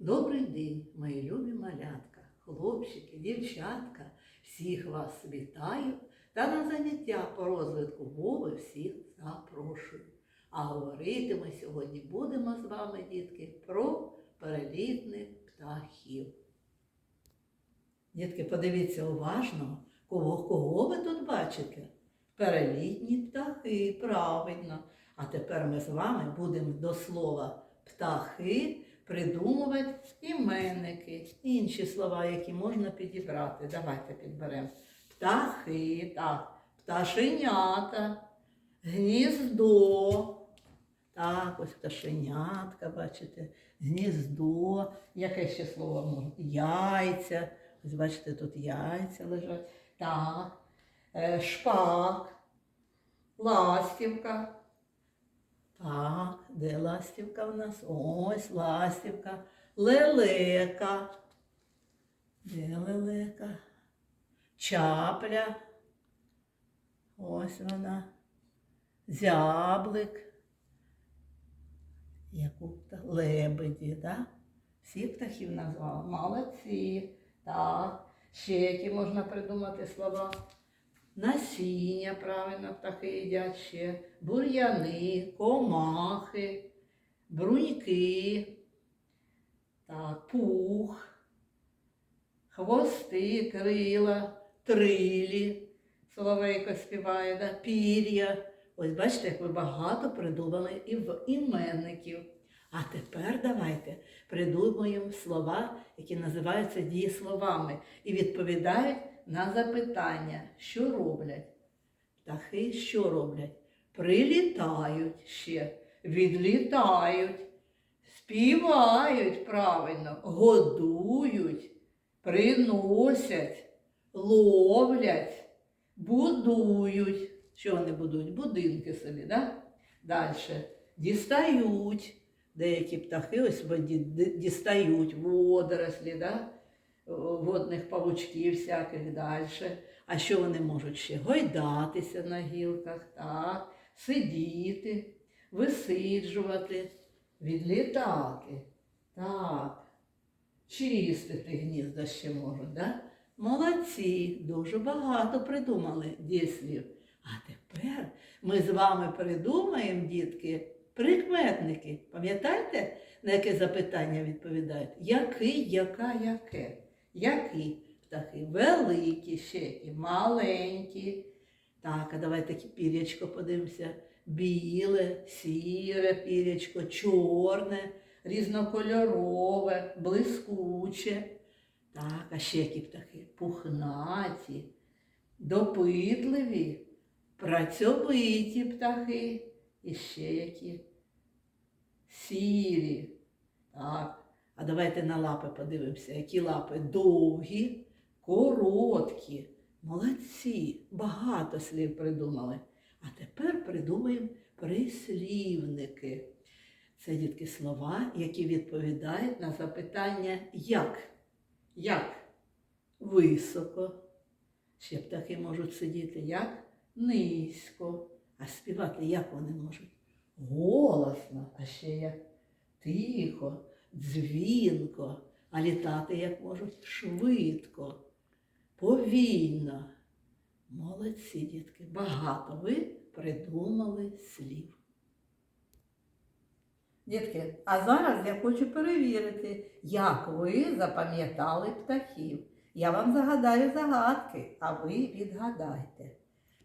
Добрий день, мої любі малятка, хлопчики, дівчатка, всіх вас вітаю та на заняття по розвитку мови всіх запрошую. А говорити ми сьогодні будемо з вами, дітки, про перелітних птахів. Дітки, подивіться уважно, кого, кого ви тут бачите? Перелітні птахи, правильно. А тепер ми з вами будемо до слова птахи придумувати іменники, інші слова, які можна підібрати. Давайте підберемо. Птахи, так, пташенята, гніздо. Так, ось пташенятка, бачите, гніздо. Яке ще слово можна? Яйця. Ось бачите, тут яйця лежать. Так. Е, Шпак, ластівка. Так, де ластівка в нас? Ось ластівка. Лелека. Де лелека? Чапля. Ось вона. Зяблик. Яку? Лебеді, так? Всі птахів назвали. Молодці. Так. Ще які можна придумати слова. Насіння, правильно, птахи їдять ще, бур'яни, комахи, бруньки, так, пух, хвости, крила, трилі, соловейко співає, да, пір'я. Ось бачите, як ви багато придумали і в іменників. А тепер давайте придумаємо слова, які називаються дієсловами, і відповідають на запитання, що роблять. Птахи що роблять? Прилітають ще, відлітають, співають правильно, годують, приносять, ловлять, будують. Що вони будують? Будинки собі, да? Далі. Дістають. Деякі птахи ось дістають водорослі, да? Водних павучків всяких далі. А що вони можуть ще? Гойдатися на гілках, так, сидіти, висиджувати, відлітати. Так. Чистити гнізда ще можуть, да? Молодці, дуже багато придумали дієслів. А тепер ми з вами придумаємо, дітки, прикметники. Пам'ятаєте, на яке запитання відповідають? Який, яка, яке? Які птахи? Великі ще які, маленькі. Так, а давайте пірячко подивимося. Біле, сіре пірячко, чорне, різнокольорове, блискуче. Так, а ще які птахи? Пухнаті, допитливі, працьовиті птахи. І ще які сірі. Так. А давайте на лапи подивимося, які лапи довгі, короткі. Молодці, багато слів придумали. А тепер придумаємо прислівники. Це дітки слова, які відповідають на запитання як. Як? Високо. Ще птахи можуть сидіти як низько. А співати як вони можуть? Голосно, а ще як тихо, дзвінко, а літати як можуть швидко, повільно. Молодці, дітки, багато ви придумали слів. Дітки, а зараз я хочу перевірити, як ви запам'ятали птахів. Я вам загадаю загадки, а ви відгадайте.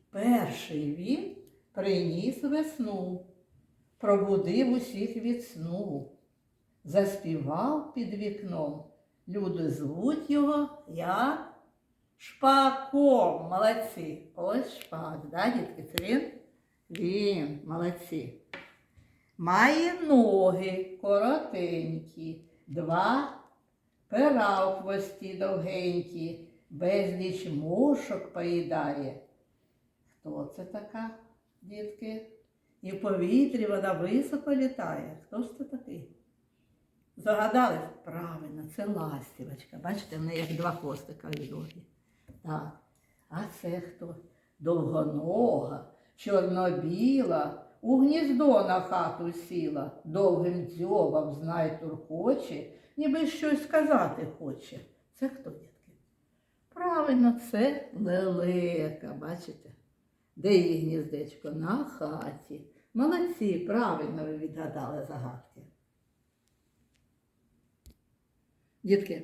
Перший він приніс весну, пробудив усіх від сну, заспівав під вікном. Люди звуть його як шпаком. Молодці. Ось шпак, да, дітки? Це він? Він, молодці. Має ноги коротенькі, два пера у хвості довгенькі, безліч мушок поїдає. Хто це така, дітки? І в повітрі вона високо літає. Хто ж це такий? Загадали? Правильно, це ластівочка. Бачите, в неї як два хвостика довгі. Так. А це хто? Довгонога, чорно-біла, у гніздо на хату сіла, довгим дзьобом знай туркоче, ніби щось сказати хоче. Це хто, дітки? Правильно, це лелека, бачите? Де її гніздечко? На хаті. Молодці, правильно ви відгадали загадки. Дітки,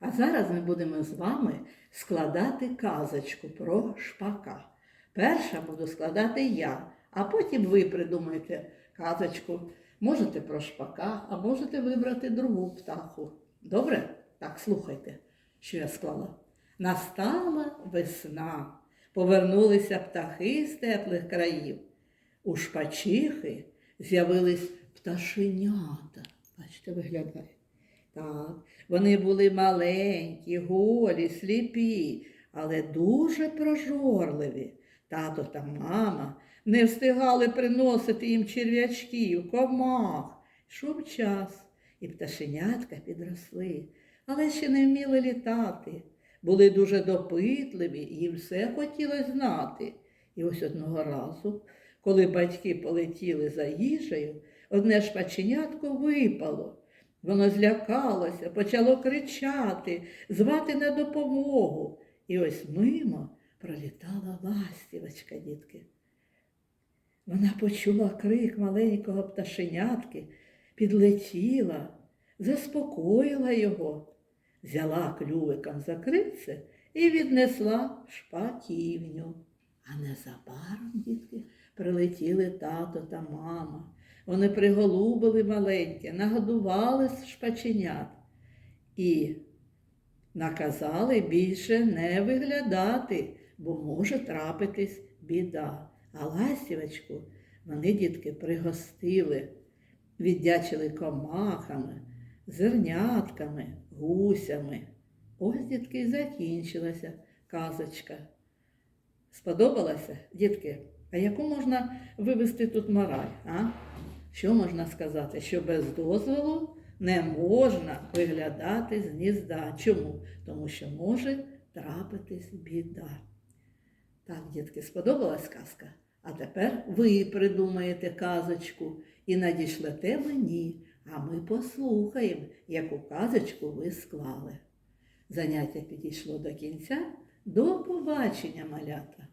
а зараз ми будемо з вами складати казочку про шпака. Перша буду складати я, а потім ви придумаєте казочку. Можете про шпака, а можете вибрати другу птаху. Добре? Так, слухайте, що я склала. Настала весна, повернулися птахи з теплих країв. У шпачихи з'явились пташенята. Бачите, виглядає. Так, вони були маленькі, голі, сліпі, але дуже прожорливі. Тато та мама не встигали приносити їм черв'ячків, комах. Йшов час, і пташенятка підросли, але ще не вміли літати. Були дуже допитливі, їм все хотілося знати. І ось одного разу, коли батьки полетіли за їжею, одне шпаченятко випало. Воно злякалося, почало кричати, звати на допомогу. І ось мимо пролітала ластівочка, дітки. Вона почула крик маленького пташенятки, підлетіла, заспокоїла його, взяла клювиком за крильце і віднесла в шпаківню. А незабаром, дітки, прилетіли тато та мама. Вони приголубили маленьке, нагодували шпаченят і наказали більше не виглядати, бо може трапитись біда. А ластівочку вони, дітки, пригостили, віддячили комахами, зернятками, гусями. Ось, дітки, і закінчилася казочка. Сподобалося, дітки? А яку можна вивести тут мораль? А? Що можна сказати? Що без дозволу не можна виглядати з гнізда. Чому? Тому що може трапитись біда. Так, дітки, сподобалась казка? А тепер ви придумаєте казочку і надішлете мені, а ми послухаємо, яку казочку ви склали. Заняття підійшло до кінця. До побачення, малята!